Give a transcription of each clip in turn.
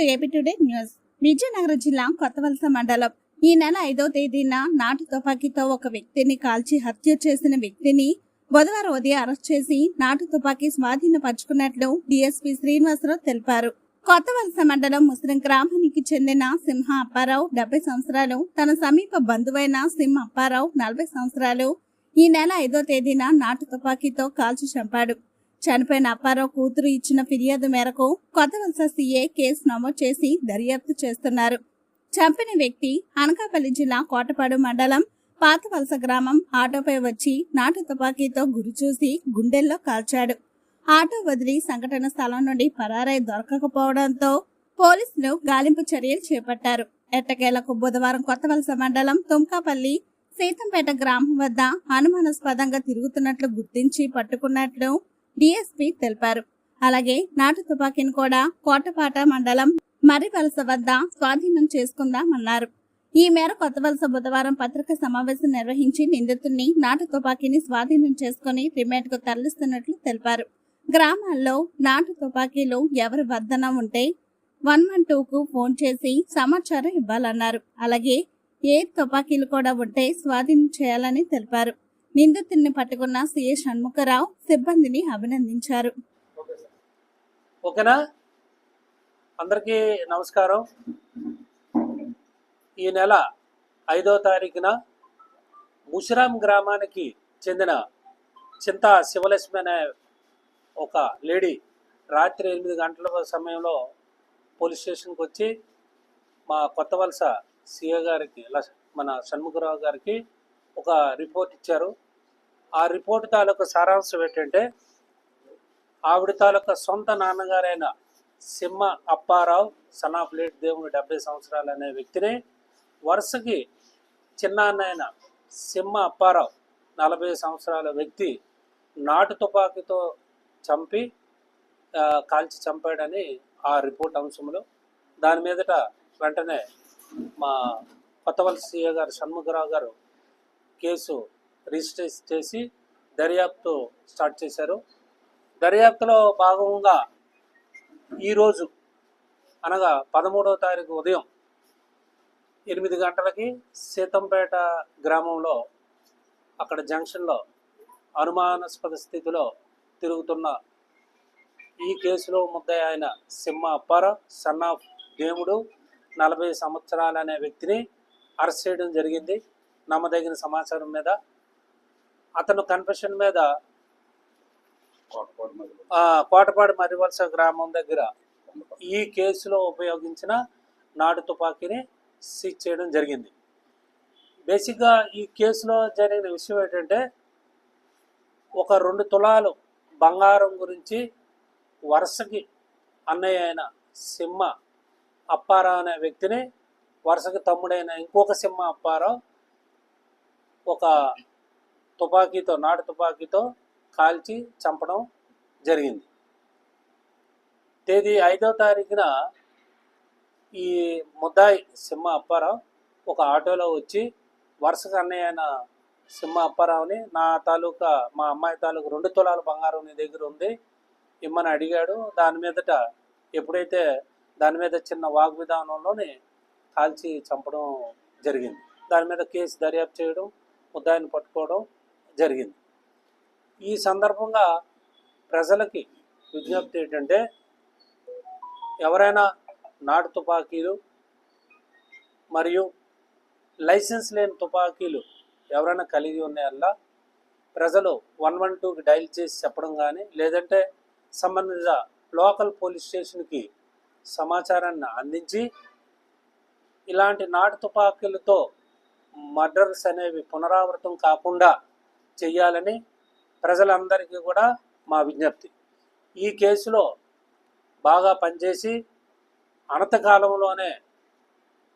To AP today news. Vizianagaram జిల్లా కొత్తవలస మండలం. ఈ నెల ఐదో తేదీన నాటు తుపాకీతో ఒక వ్యక్తిని కాల్చి హత్య చేసిన వ్యక్తిని బుధవారం ఉదయం అరెస్ట్ చేసి నాటు తుపాకీ స్వాధీనపరుచుకున్నట్లు డిఎస్పీ శ్రీనివాసరావు తెలిపారు. కొత్తవలస మండలం ముస్లిం గ్రామానికి చెందిన సింహ అప్పారావు డెబ్బై సంవత్సరాలు తన సమీప బంధువైన సింహ అప్పారావు నలభై సంవత్సరాలు. ఈ నెల ఐదో తేదీన నాటు తుపాకీతో కాల్చి చంపాడు. చనిపోయిన అప్పారావు కూతురు ఇచ్చిన ఫిర్యాదు మేరకు కొత్తవలస సీఏ కేసు నమోదు చేసి దర్యాప్తు చేస్తున్నారు. చంపిన వ్యక్తి అనకాపల్లి జిల్లా కోటపాడు మండలం పాత వలస గ్రామం ఆటోపై వచ్చి నాటు తుపాకీతో గురి చూసి గుండెల్లో కాల్చాడు. ఆటో వదిలి సంఘటన స్థలం నుండి పరారై దొరకకపోవడంతో పోలీసులు గాలింపు చర్యలు చేపట్టారు. ఎట్టకేలకు బుధవారం కొత్తవలస మండలం తుమ్కాపల్లి సీతంపేట గ్రామం వద్ద అనుమానాస్పదంగా తిరుగుతున్నట్లు గుర్తించి పట్టుకున్నట్లు డిఎస్పీ తెలిపారు. అలాగే నాటు తుపాకీని కూడా కోటపాట మండలం మర్రివలస వద్ద స్వాధీనం చేసుకుందామన్నారు. ఈ మేర కొత్త వలస బుధవారం పత్రికా సమావేశం నిర్వహించి నిందితుడిని నాటు తుపాకీని స్వాధీనం చేసుకుని రిమాండ్కు తరలిస్తున్నట్లు తెలిపారు. గ్రామాల్లో నాటు తుపాకీలు ఎవరి వద్దన ఉంటే వన్ వన్ టూకు ఫోన్ చేసి సమాచారం ఇవ్వాలన్నారు. అలాగే ఏ తుపాకీలు కూడా ఉంటే స్వాధీనం చేయాలని తెలిపారు. నిందితుడిని పట్టుకున్న సిఏ షణ్ముఖరావు సిబ్బందిని అభినందించారు. ఓకేనా? అందరికీ నమస్కారం. ఈ నెల ఐదో తారీఖున ముషిరాం గ్రామానికి చెందిన చింత శివలక్ష్మి అనే ఒక లేడీ రాత్రి ఎనిమిది గంటల సమయంలో పోలీస్ స్టేషన్కి వచ్చి మా కొత్త వలస సిఏ గారికి మన షణ్ముఖరావు గారికి ఒక రిపోర్ట్ ఇచ్చారు. ఆ రిపోర్ట్ తాలూకు సారాంశం ఏంటంటే ఆవిడ తాలూకా సొంత నాన్నగారైన Simha Apparao son of late దేవుడు డెబ్బై సంవత్సరాలు అనే వ్యక్తిని వరుసకి చిన్నాన్నైన సింహ అప్పారావు నలభై సంవత్సరాల వ్యక్తి నాటు తుపాకీతో చంపి కాల్చి చంపాడని ఆ రిపోర్ట్ అంశంలో. దాని మీదట వెంటనే మా కొత్తవలసీయ గారు షణ్ముఖరావు గారు కేసు రిజిస్టర్ చేసి దర్యాప్తు స్టార్ట్ చేశారు. దర్యాప్తులో భాగంగా ఈరోజు అనగా పదమూడవ తారీఖు ఉదయం ఎనిమిది గంటలకి సీతంపేట గ్రామంలో అక్కడ జంక్షన్లో అనుమానాస్పద స్థితిలో తిరుగుతున్న ఈ కేసులో ముద్దాయి ఆయన సింహ అప్పార సన్ ఆఫ్ దేవుడు నలభై సంవత్సరాలు అనే వ్యక్తిని అరెస్ట్ చేయడం జరిగింది. నమ్మదగిన సమాచారం మీద అతను కన్ఫెషన్ మీద కోటపాడు మరివలస గ్రామం దగ్గర ఈ కేసులో ఉపయోగించిన నాటు తుపాకీని సీజ్ చేయడం జరిగింది. బేసిక్గా ఈ కేసులో జరిగిన విషయం ఏంటంటే ఒక రెండు తులాలు బంగారం గురించి వరుసకి అన్నయ్య అయిన సింహ అప్పారావు అనే వ్యక్తిని వరుసకి తమ్ముడైన ఇంకొక సింహ అప్పారావు ఒక తుపాకీతో నాటు తుపాకీతో కాల్చి చంపడం జరిగింది. తేదీ ఐదో తారీఖున ఈ ముద్దాయి సింహ అప్పారావు ఒక ఆటోలో వచ్చి వరుసగా అన్నయ్య అయిన సింహ అప్పారావుని నా తాలూకా మా అమ్మాయి తాలూకా రెండు తులాల బంగారం నీ దగ్గర ఉంది ఇమ్మని అడిగాడు. దాని మీదట ఎప్పుడైతే దాని మీద చిన్న వాగ్విధానంలోనే కాల్చి చంపడం జరిగింది. దాని మీద కేసు దర్యాప్తు చేయడం ముద్దాయిని పట్టుకోవడం జరిగింది. ఈ సందర్భంగా ప్రజలకి విజ్ఞప్తి ఏంటంటే ఎవరైనా నాటు తుపాకీలు మరియు లైసెన్స్ లేని తుపాకీలు ఎవరైనా కలిగి ఉన్నాయల్లా ప్రజలు వన్ వన్ టూకి డైల్ చేసి చెప్పడం కానీ లేదంటే సంబంధిత లోకల్ పోలీస్ స్టేషన్కి సమాచారాన్ని అందించి ఇలాంటి నాటు తుపాకీలతో మర్డర్స్ అనేవి పునరావృతం కాకుండా చేయాలని ప్రజలందరికీ కూడా మా విజ్ఞప్తి. ఈ కేసులో బాగా పనిచేసి అనతకాలంలోనే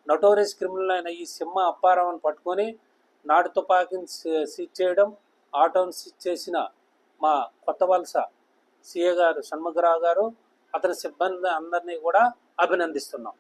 నటోరియస్ క్రిమినల్ అయిన ఈ సింహ అప్పారావుని పట్టుకొని నాటు తుపాకీని సీజ్ చేయడం ఆటోని సీజ్ చేసిన మా కొత్త వలస సిఏ గారు షణ్ముఖరావు గారు అతని సిబ్బంది అందరినీ కూడా అభినందిస్తున్నాం.